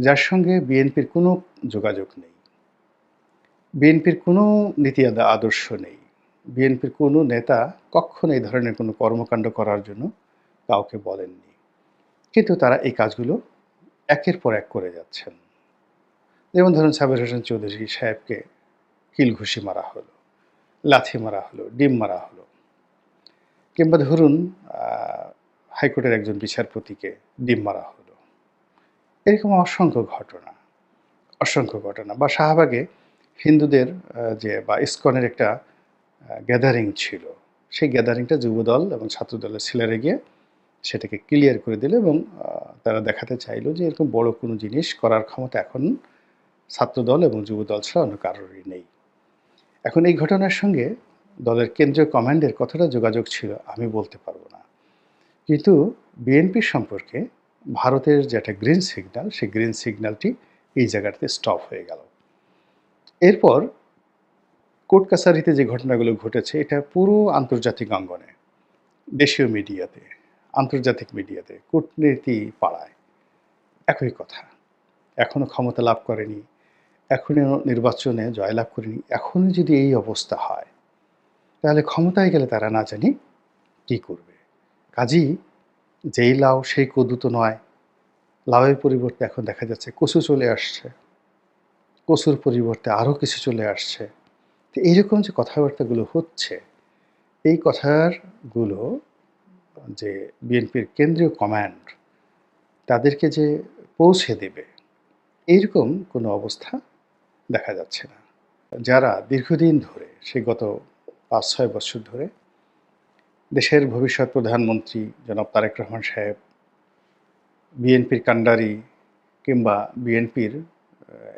যার সঙ্গে বিএনপির কোনো যোগাযোগ নেই। বিএনপির কোনো নীতি আদা- আদর্শ নেই। বিএনপির কোনো নেতা কখনো এই ধরনের কোনো কর্মকাণ্ড করার জন্য কাউকে বলেননি। কিন্তু তারা এই কাজগুলো একের পর এক করে যাচ্ছেন। যেমন ধরুন সাবির হোসেন চৌধুরী সাহেবকে কিল ঘুষি মারা হলো, লাথি মারা হলো, ডিম মারা হলো। কিংবা ধরুন হাইকোর্টের একজন বিচারপতিকে ডিম মারা হলো। এরকম অসংখ্য ঘটনা অসংখ্য ঘটনা। বা শাহবাগে হিন্দুদের যে, বা ইসকনের একটা গ্যাদারিং ছিল। সেই গ্যাদারিংটা যুবদল এবং ছাত্রদলের ছেলেরা গিয়ে সেটাকে ক্লিয়ার করে দিল এবং তারা দেখাতে চাইলো যে এরকম বড় কোনো জিনিস করার ক্ষমতা এখন ছাত্রদল এবং যুবদল ছাড়া অন্য কারোরই নেই। এখন এই ঘটনার সঙ্গে দলের কেন্দ্রীয় কমান্ডের কতটা যোগাযোগ ছিল, আমি বলতে পারব না। কিন্তু বিএনপির সম্পর্কে ভারতের যে একটা গ্রিন সিগন্যাল সেই গ্রিন সিগন্যালটি এই জায়গাটাতে স্টপ হয়ে গেল। এরপর কোর্ট কাছারিতে যে ঘটনাগুলো ঘটেছে, এটা পুরো আন্তর্জাতিক অঙ্গনে, দেশীয় মিডিয়াতে, আন্তর্জাতিক মিডিয়াতে, কূটনীতি পাড়ায় একই কথা। এখনও ক্ষমতা লাভ করেনি এখনও নির্বাচনে জয়লাভ করেনি এখনও যদি এই অবস্থা হয়, তাহলে ক্ষমতায় গেলে তারা না জানি কী করবে। কাজী যেই লাউ, সেই কদু তো নয়। লাউয়ের পরিবর্তে এখন দেখা যাচ্ছে কচু চলে আসছে। কচুর পরিবর্তে আরও কিছু চলে আসছে। তো এইরকম যে কথাবার্তাগুলো হচ্ছে, এই কথারগুলো যে বিএনপির কেন্দ্রীয় কমান্ড তাদেরকে যে পৌঁছে দেবে, এইরকম কোনো অবস্থা দেখা যাচ্ছে না। যারা দীর্ঘদিন ধরে, সে গত পাঁচ, ছয় বছর ধরে দেশের ভবিষ্যৎ প্রধানমন্ত্রী জনাব তারেক রহমান সাহেব, বিএনপির কাণ্ডারি কিংবা বিএনপির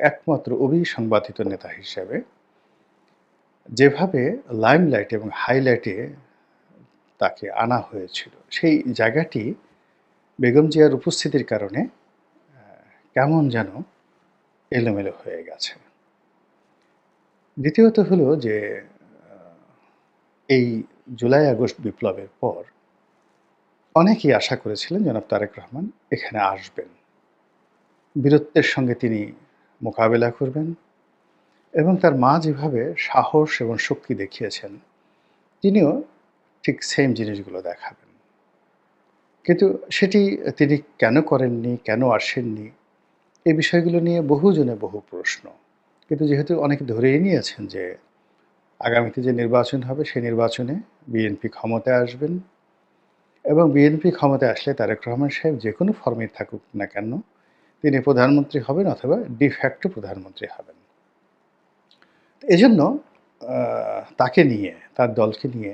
একমাত্র অভিসংবাদিত নেতা হিসেবে যেভাবে লাইমলাইট এবং হাইলাইটে তাকে আনা হয়েছিল, সেই জায়গাটি বেগম জিয়ার উপস্থিতির কারণে কেমন যেন এলোমেলো হয়ে গেছে। দ্বিতীয়ত হলো যে এই জুলাই আগস্ট বিপ্লবের পর অনেকেই আশা করেছিলেন জনাব তারেক রহমান এখানে আসবেন। বীরত্বের সঙ্গে তিনি মোকাবেলা করবেন এবং তার মা যেভাবে সাহস এবং শক্তি দেখিয়েছেন, তিনিও ঠিক সেম জিনিসগুলো দেখাবেন। কিন্তু সেটি তিনি কেন করেননি, কেন আসেননি এই বিষয়গুলো নিয়ে বহুজনে বহু প্রশ্ন। কিন্তু যেহেতু অনেকে ধরেই নিয়েছেন যে আগামীতে যে নির্বাচন হবে, সেই নির্বাচনে বিএনপি ক্ষমতায় আসবেন এবং বিএনপি ক্ষমতায় আসলে তারেক রহমান সাহেব যে কোনো ফর্মে থাকুক না কেন, তিনি প্রধানমন্ত্রী হবেন অথবা ডিফ্যাক্টো প্রধানমন্ত্রী হবেন। এজন্য তাকে নিয়ে, তার দলকে নিয়ে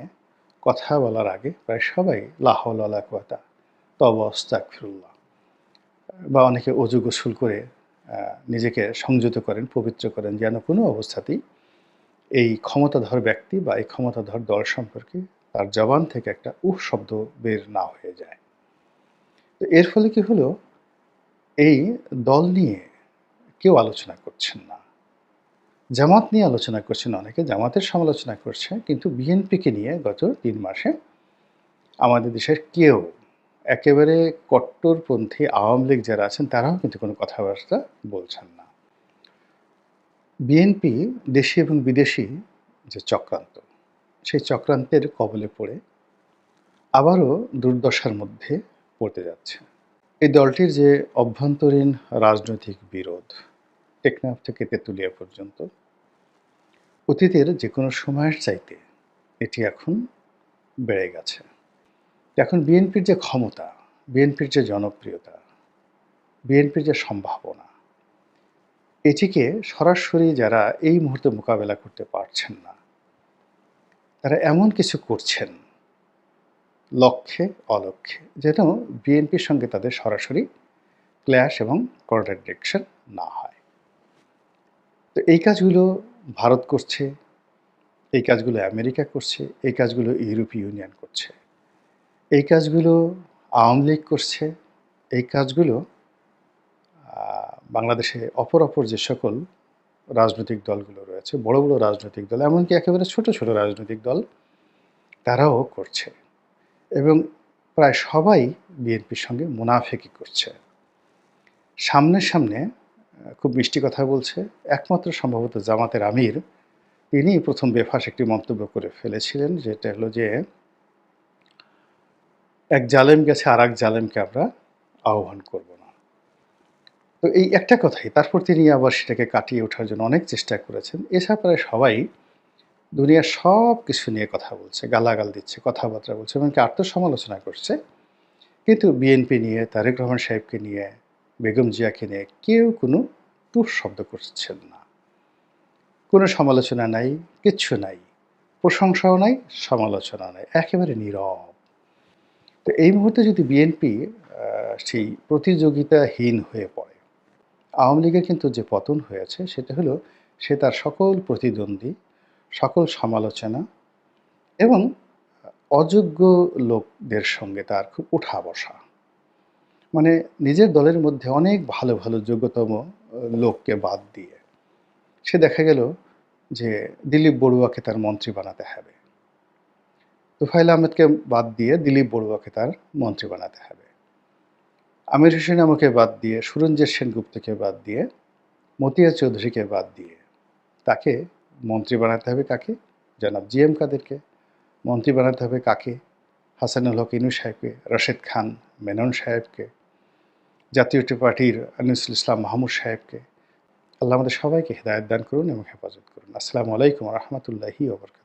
কথা বলার আগে প্রায় সবাই লাহলা কুয়াতা তব ফিরুল্লাহ বা অনেকে অজু গোসল করে নিজেকে সংযত করেন, পবিত্র করেন, যেন কোনো অবস্থাতেই এই ক্ষমতাধর ব্যক্তি বা এই ক্ষমতাধর দল সম্পর্কে তার জবান থেকে একটা উহ শব্দ বের না হয়ে যায়। তো এর ফলে কি হলো? এই দল নিয়ে কেউ আলোচনা করছেন না। জামাত নিয়ে আলোচনা করছেন অনেকে, জামাতের সমালোচনা করছে, কিন্তু বিএনপিকে নিয়ে গত তিন মাসে আমাদের দেশের কেউ, একেবারে কট্টরপন্থী আওয়ামী লীগ যারা আছেন, তারাও কিন্তু কোনো কথাবার্তা বলছেন না। বিএনপি দেশি এবং বিদেশি যে চক্রান্ত, সেই চক্রান্তের কবলে পড়ে আবারও দুর্দশার মধ্যে পড়তে যাচ্ছে। এই দলটির যে অভ্যন্তরীণ রাজনৈতিক বিরোধ, টেকনাফ থেকে তেঁতুলিয়া পর্যন্ত, অতীতের যে কোনো সময়ের চাইতে এটি এখন বেড়ে গেছে। এখন বিএনপির যে ক্ষমতা বিএনপির যে জনপ্রিয়তা বিএনপির যে সম্ভাবনা এটিকে সরাসরি যারা এই মুহূর্তে মোকাবেলা করতে পারছেন না, তারা এমন কিছু করছেন লক্ষ্যে, অলক্ষ্যে, যেন বিএনপির সঙ্গে তাদের সরাসরি ক্ল্যাশ এবং কন্ট্রাডিকশন না হয়। তো এই কাজগুলো ভারত করছে, এই কাজগুলো আমেরিকা করছে, এই কাজগুলো ইউরোপীয় ইউনিয়ন করছে, এই কাজগুলো আওয়ামী লীগ করছে, এই কাজগুলো বাংলাদেশে অপর অপর যে সকল রাজনৈতিক দলগুলো রয়েছে, বড় বড় রাজনৈতিক দল, এমনকি একেবারে ছোট ছোট রাজনৈতিক দল, তারাও করছে। এবং প্রায় সবাই বিএনপির সঙ্গে মুনাফেকি করছে। সামনে সামনে খুব মিষ্টি কথা বলছে, একমাত্র সম্ভবত জামাতের আমির, তিনি প্রথম বেফাস একটি মন্তব্য করে ফেলেছিলেন, যেটা হলো যে, এক জালেম গেছে আর এক জালেমকে আমরা আহ্বান করব তো এই একটা কথাই, তারপর তিনি আবার সেটাকে কাটিয়ে ওঠার জন্য অনেক চেষ্টা করেছেন। এছাড়া প্রায় সবাই দুনিয়ার সব কিছু নিয়ে কথা বলছে, গালাগাল দিচ্ছে, কথাবার্তা বলছে, এমনকি আত্মসমালোচনা করছে। কিন্তু বিএনপি নিয়ে, তারেক রহমান সাহেবকে নিয়ে, বেগম জিয়াকে নিয়ে কেউ কোনো টুর শব্দ করছেন না। কোনো সমালোচনা নাই, কিচ্ছু নাই, প্রশংসাও নাই সমালোচনা নাই, একেবারে নীরব। তো এই মুহূর্তে যদি বিএনপি সেই প্রতিযোগিতাহীন হয়ে পড়ে আওয়ামী লীগের কিন্তু যে পতন হয়েছে, সেটা হলো সে তার সকল প্রতিদ্বন্দ্বী, সকল সমালোচনা এবং অযোগ্য লোকদের সঙ্গে তার খুব উঠা বসা। মানে নিজের দলের মধ্যে অনেক ভালো ভালো, যোগ্যতম লোককে বাদ দিয়ে সে দেখা গেল যে দিলীপ বড়ুয়াকে তার মন্ত্রী বানাতে হবে। তুফাইল আহমেদকে বাদ দিয়ে দিলীপ বড়ুয়াকে তার মন্ত্রী বানাতে হবে। আমির হোসেন আমাকে বাদ দিয়ে সুরঞ্জের সেনগুপ্তকে বাদ দিয়ে, মতিয়া চৌধুরীকে বাদ দিয়ে তাকে মন্ত্রী বানাতে হবে কাকে? জনাব জি এম কাদেরকে। মন্ত্রী বানাতে হবে কাকে? হাসানুল হক, ইনু সাহেবকে, রশেদ খান, মেনন সাহেবকে, জাতীয় পার্টির আনিসুল ইসলাম মাহমুদ সাহেবকে। আল্লাহ আমাদের সবাইকে হেদায়ত দান করুন এবং হেফাজত করুন। আসসালামু আলাইকুম রহমতুল্লাহি ওবরকাত